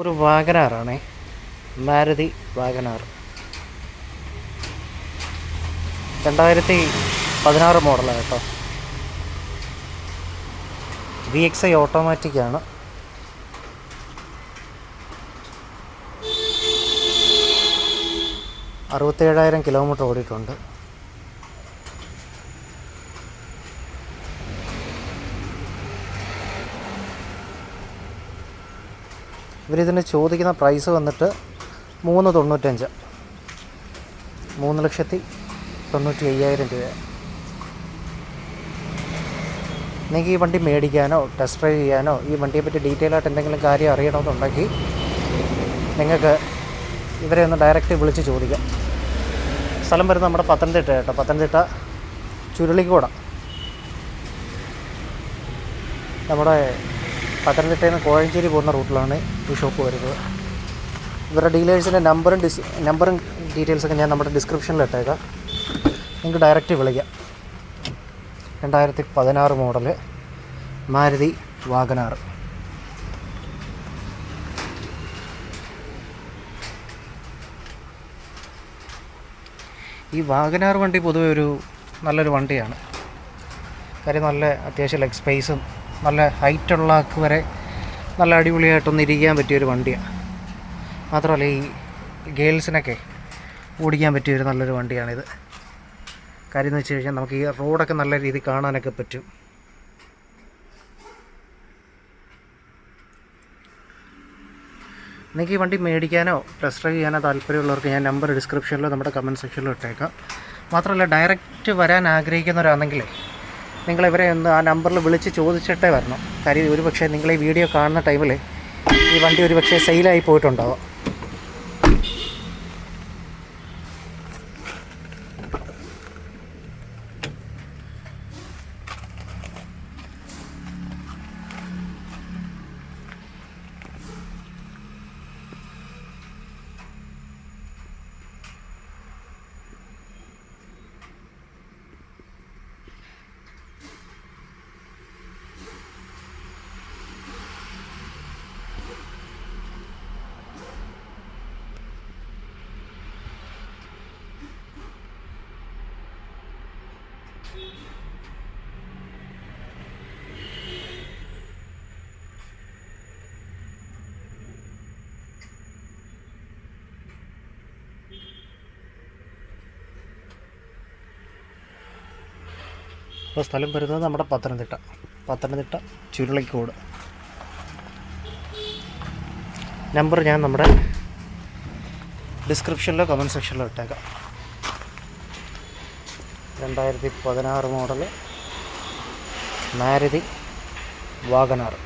ഒരു വാഗനാറാണേ. മാരുതി വാഗനാർ. രണ്ടായിരത്തി പതിനാറ് മോഡലാണ് കേട്ടോ. വി എക്സ് ഐ ഓട്ടോമാറ്റിക്കാണ് അറുപത്തേഴായിരം കിലോമീറ്റർ ഓടിയിട്ടുണ്ട്. ഇവരിതിന് ചോദിക്കുന്ന പ്രൈസ് വന്നിട്ട് മൂന്ന് തൊണ്ണൂറ്റഞ്ച്. മൂന്ന് ലക്ഷത്തി തൊണ്ണൂറ്റി അയ്യായിരം രൂപ. നിങ്ങൾക്ക് ഈ വണ്ടി മേടിക്കാനോ ടെസ്റ്റ് ഡ്രൈവ് ചെയ്യാനോ ഈ വണ്ടിയെ പറ്റി ഡീറ്റെയിൽ ആയിട്ട് എന്തെങ്കിലും കാര്യം അറിയണമെന്നുണ്ടെങ്കിൽ നിങ്ങൾക്ക് ഇവരെ ഒന്ന് ഡയറക്റ്റ് വിളിച്ച് ചോദിക്കാം. സ്ഥലം വരുന്നത് നമ്മുടെ പത്തനംതിട്ട കേട്ടോ. പത്തനംതിട്ട ചുരുളിക്കോട. നമ്മുടെ പത്തനംതിട്ടയിൽ നിന്ന് കോഴഞ്ചേരി പോകുന്ന റൂട്ടിലാണ് ഈ ഷോപ്പ് വരുന്നത്. ഇവരുടെ ഡീലേഴ്സിന്റെ നമ്പറും ഡിസ് നമ്പറും ഡീറ്റെയിൽസൊക്കെ ഞാൻ നമ്മുടെ ഡിസ്ക്രിപ്ഷനിൽ ഇട്ടേക്കാം നിങ്ങൾക്ക് ഡയറക്റ്റ് വിളിക്കാം. രണ്ടായിരത്തി പതിനാറ് മോഡൽ മാരുതി വാഗനാർ ഈ വാഗനാർ വണ്ടി പൊതുവെ ഒരു നല്ലൊരു വണ്ടിയാണ്. കാര്യം നല്ല അത്യാവശ്യം ലെഗ് സ്പേസും നല്ല ഹൈറ്റുള്ള ആൾക്ക് വരെ നല്ല അടിപൊളിയായിട്ടൊന്ന് ഇരിക്കാൻ പറ്റിയൊരു വണ്ടിയാണ് മാത്രമല്ല ഈ ഗേൾസിനൊക്കെ ഓടിക്കാൻ പറ്റിയൊരു നല്ലൊരു വണ്ടിയാണിത്. കാര്യം എന്ന് വെച്ച് കഴിഞ്ഞാൽ നമുക്ക് ഈ റോഡൊക്കെ നല്ല രീതിയിൽ കാണാനൊക്കെ പറ്റും. നിങ്ങൾക്ക് ഈ വണ്ടി മേടിക്കാനോ ടെസ്റ്റ് ഡ്രൈവ് ചെയ്യാനോ താല്പര്യമുള്ളവർക്ക് ഞാൻ നമ്പർ ഡിസ്ക്രിപ്ഷനിലോ നമ്മുടെ കമന്റ് സെക്ഷനിലോ ഇട്ടേക്കാം. മാത്രമല്ല ഡയറക്റ്റ് വരാൻ ആഗ്രഹിക്കുന്നവരാണെങ്കിലേ നിങ്ങൾ ഇവരെ ഒന്ന് ആ നമ്പറിൽ വിളിച്ച് ചോദിച്ചിട്ടേ വരണം. കാര്യം ഒരു പക്ഷേ നിങ്ങൾ ഈ വീഡിയോ കാണുന്ന ടൈമിൽ ഈ വണ്ടി ഒരു പക്ഷേ സെയിലായി പോയിട്ടുണ്ടാവാം. അപ്പോൾ സ്ഥലം വരുന്നത് നമ്മുടെ പത്തനംതിട്ട. പത്തനംതിട്ട ചുരുളിക്കോട്. നമ്പർ ഞാൻ നമ്മുടെ ഡിസ്ക്രിപ്ഷനിലോ കമന്റ് സെക്ഷനിലോ ഇട്ടേക്കാം. രണ്ടായിരത്തി പതിനാറ് മോഡൽ മാരുതി വാഗനാർ